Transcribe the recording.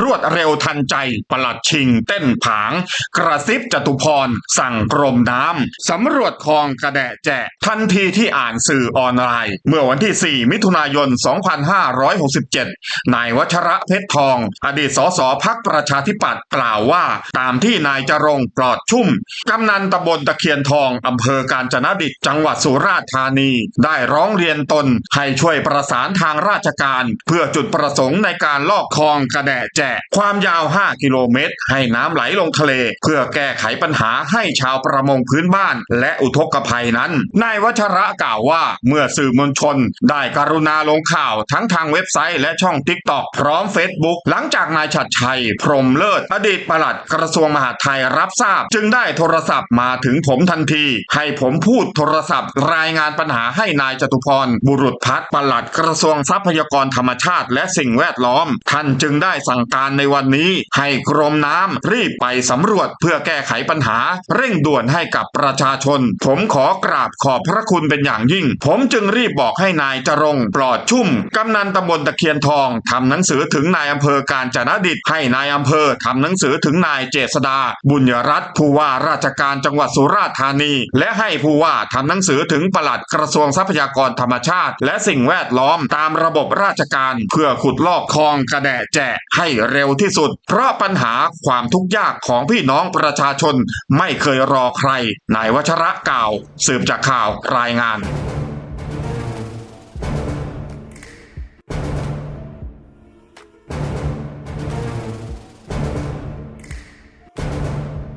รวดเร็วทันใจประหลัดชิงเต้นผาง กระซิบจตุพร สั่งกรมน้ำสำรวจคลองกระแดะแจะทันทีที่อ่านสื่อออนไลน์ เมื่อวันที่ 4 มิถุนายน 2567 นายวัชระเพชรทอง อดีตสสพักประชาธิปัตย์กล่าวว่า ตามที่นายจรงปลอดชุ่ม กำนันตำบลตะเคียนทองอำเภอกาญจนดิตจังหวัดสุราษฎร์ธานี ได้ร้องเรียนตนให้ช่วยประสานทางราชการ เพื่อจุดประสงค์ในการลอกคลองกระแดะแจะความยาว 5 กิโลเมตร ให้น้ำไหลลงทะเล เพื่อแก้ไขปัญหาให้ชาวประมงพื้นบ้าน และอุทกภัยนั้น นายวัชระกล่าวว่า เมื่อสื่อมวลชน ได้กรุณาลงข่าวทั้งทางเว็บไซต์และช่องทิกตอกพร้อมเฟซบุ๊กหลังจากนายชัดชัย พรหมเลิศ อดีตปลัดกระทรวงมหาดไทยรับทราบ จึงได้โทรศัพท์มาถึงผมทันที ให้ผมพูดโทรศัพท์ รายงานปัญหาให้นายจตุพรบุรุษพัฒน์ปลัดกระทรวงทรัพยากรธรรมชาติ และสิ่งแวดล้อม ท่านจึงได้สั่งการในวันนี้ ให้กรมน้ำรีบไปสำรวจเพื่อแก้ไขปัญหา เร่งด่วนให้กับประชาชน ผมขอกราบขอบพระคุณเป็นอย่างยิ่ง ผมจึงรีบบอกให้นายจรงปลอดชุ่มกำนันตำบลตะเคียนทองทำหนังสือถึงนายอำเภอการจนดิตให้นายอำเภอทำหนังสือถึงนายเจษดา บุญยรัตน์ผู้ว่าราชการจังหวัดสุราษฎร์ธานี และให้ผู้ว่าทำหนังสือถึงปลัดกระทรวงทรัพยากรธรรมชาติ และสิ่งแวดล้อมตามระบบราชการ เพื่อขุดลอกคลองกระแดะแจะให้เร็วที่สุด เพราะปัญหาความทุกข์ยากของพี่น้องประชาชนไม่เคยรอใคร นายวัชระกล่าว สืบจากข่าวรายงาน